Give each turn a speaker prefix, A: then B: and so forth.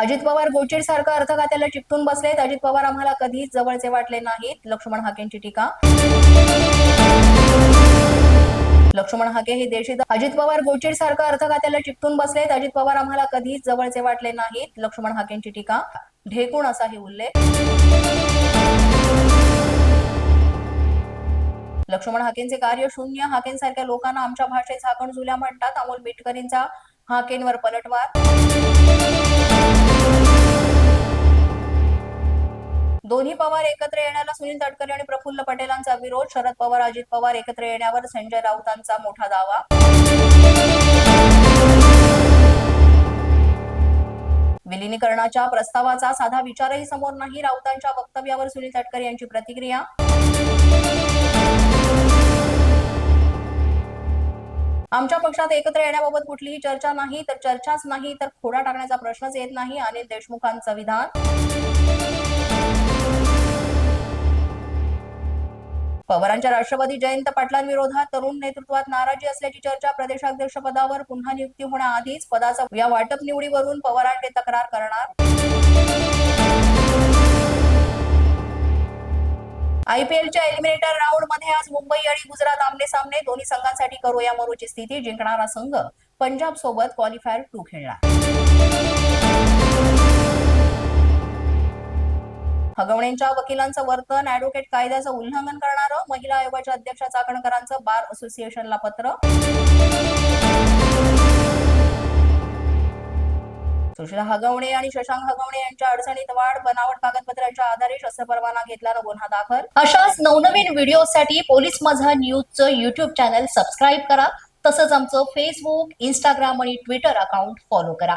A: अजित पवार गोचिड सारखं अर्थ खात्याला चिकटून बसलेत. अजित पवार आम्हाला कधीच जवळचे वाटले नाहीत. लक्ष्मण हाकेंची टीका. लक्ष्मण हाके हे देशी अजित पवार गोचिड सारखं अर्थ खात्याला चिकटून बसलेत. अजित पवार आम्हाला कधीच जवळचे वाटले नाहीत. लक्ष्मण हाकेंची टीका. ढेकूण असा हे उल्लेख. लक्ष्मण हाकेंचे कार्य शून्य. हाकेंसारख्या लोकांना आमच्या भाषेत झाकण झुल्या म्हणतात. अमोल मिटकरींचा हाकेंवर पलटवार. दोन्ही पवार एकत्र येण्याला सुनील तटकरे आणि प्रफुल्ल पटेलांचा विरोध. शरद पवार अजित पवार एकत्र येण्यावर संजय राऊतांचा मोठा दावा. विलिनीकरणाच्या प्रस्तावाचा साधा विचारही समोर नाही. राऊतांच्या वक्तव्यावर सुनील तटकरे यांची प्रतिक्रिया. आमच्या पक्षात एकत्र येण्याबाबत कुठलीही चर्चा नाही. तर चर्चाच नाही तर खोडा टाकण्याचा प्रश्नच येत नाही. अनिल देशमुखांचं विधान. पवारांच्या राष्ट्रवादी जयंत पाटलांविरोधात तरुण नेतृत्वात नाराजी असल्याची चर्चा प्रदेशाध्यक्ष पदावर पुन्हा नियुक्ती होण्याआधीच पदाचा या वाटप निवडीवरून पवारांचे तक्रार करणार. आयपीएलच्या एलिमिनेटर राऊंडमध्ये आज मुंबई आणि गुजरात आमने सामने दोन्ही संघांसाठी करो या स्थिती जिंकणारा संघ पंजाब सोबत क्वालिफायर टू खेळणार. हगवणेंच्या वकिलांचं वर्तन ऍडव्होकेट कायद्याचं उल्लंघन करणारं महिला आयोगाच्या अध्यक्षा चाकणकरांचं बार असोसिएशनला पत्र. सुशीला हगवणे आणि शशांक हगवणे यांच्या अडचणीत वाढ बनावट कागदपत्रांच्या आधारे शस्त्र परवाना घेतल्यानं गुन्हा दाखल. अशाच नवनवीन व्हिडिओसाठी पोलीस माझा न्यूजचं युट्यूब चॅनल सबस्क्राईब करा. तसंच आमचं फेसबुक इंस्टाग्राम आणि ट्विटर अकाउंट फॉलो करा.